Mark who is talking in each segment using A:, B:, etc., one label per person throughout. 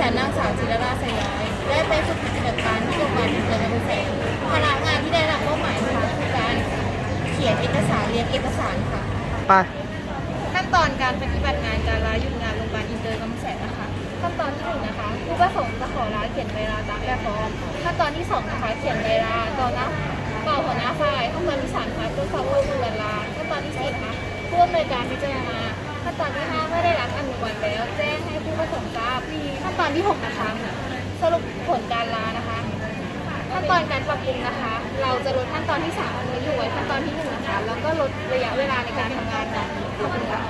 A: สารจิรราชไซร้ายได้ไปฝึกปฏิบัติการที่โรงพยาบาลอินเตอร์เนชั่นแนลพนักงานที่ได้รับมอบหมายนะคะคือการเขียนเอกสารเรียนเอกสารค่ะ
B: ไป
A: ขั้นตอนการปฏิบัติงานการลาหยุดงานโรงพยาบาลอินเตอร์กำแสนนะคะขั้นตอนที่หนึ่งนะคะผู้ประสงค์จะขอลาเขียนเวลาตามแบบฟอร์มขั้นตอนที่สองนะคะเขียนเวลาต่อหน้าต่อหัวหน้าฝ่ายขั้นตอนที่สามนะคะตรวจสอบข้อมูลเวลาขั้นตอนที่สี่นะคะผู้อำนวยการพิจารณาขั้นตอนที่ห้าเมื่อได้รับอนุมัติแล้วแจ้งให้ผู้ประสงค์ทราบันที่หกนะคะ สรุปผลการล้านะคะ ขั้นตอนการปรับปรุงนะคะ เราจะลดขั้นตอนที่สามอันนี้อยู่ไว้ขั้นตอนที่หนึ่งนะคะ แล้วก็ลดระยะเวลาในการทำงานค่ะขอบคุณค่ะ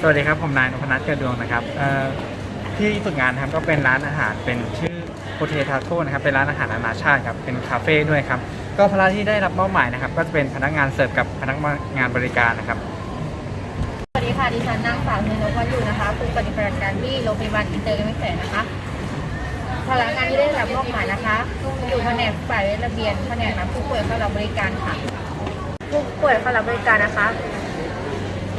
B: สวัสดีครับ ผมนายนพนัทเกิดดวงนะครับเอ่อที่ฝึกงานครับก็เป็นร้านอาหารเป็นชื่อโ o เททาโ o นะครับเป็นร้านอาหารนานาชาติครับเป็นคาเฟ่ด้วยครับก็ภาระที่ได้รับมอบหมายนะครับ ก็จะเป็นพนักงานเสิร์ฟกับพนักงานบริการนะครับ
A: ค่ะ ดิฉันนางสาวเนยนพวัฒน์อยู่นะคะผู้ปฏิบัติการที่โรงพยาบาลอินเตอร์ไม่แสนนะคะพนักงานที่ได้รับมอบหมายนะคะ อยู่แผนกฝ่ายระเบียนแผนกรับผู้ป่วยเข้ารับบริการค่ะ ผู้ป่วยเข้ารับบริการนะคะ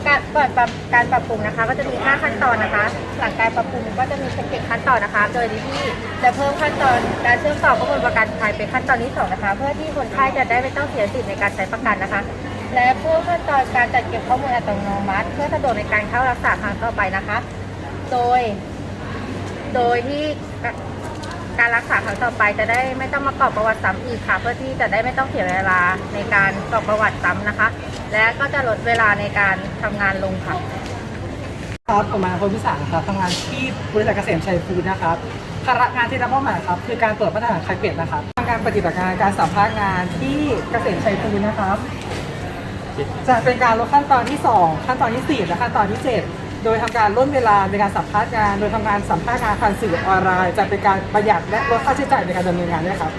A: การก่อนปรับการปรับปรุงนะคะ ก็จะมี 5 ขั้นตอนนะคะ หลังการปรับปรุงก็จะมีเป็นเจ็ขั้นตอนนะคะ โดยที่จะเพิ่มขั้นตอนการเชื่อมต่อข้อมูลประกันภัยเป็นขั้นตอนที่สองนะคะ เพื่อที่คนไข้จะได้ไม่ต้องเสียสิทธิ์ในการใช้ประกันนะคะ และเพิ่มขั้นตอนการจัดเก็บข้อมูลอัตโนมัติ เพื่อสะดวกในการเข้ารักษาครั้งต่อไปนะคะ โดย โดยที่การรักษาครั้งต่อไปจะได้ไม่ต้องมากรอกประวัติซ้ำอีกค่ะ เพื่อที่จะได้ไม่ต้องเสียเวลาในการกรอกประวัติซ้ำนะคะ และก็จะลดเวลาในการทำงานลงค่ะ
C: ครับผมมาคนพิสารครับทำงานที่บริษัทเกษมชัยฟูดนะครับภาระงานที่รับมอบหมายครับคือการตรวจมาตรฐานไข่เป็ดนะครับทำการปฏิบัติงานการสัมภาษณ์งานที่เกษมชัยฟูดนะครับ จะเป็นการลดขั้นตอนที่ 2 ขั้นตอนที่ 4 และขั้นตอนที่ 7 โดยทำการลดเวลาในการสัมภาษณ์งาน โดยทำงานสัมภาษณ์งานผ่านสื่อออนไลน์ จะเป็นการประหยัดและลดค่าใช้จ่ายในการดำเนินงานด้วยครับ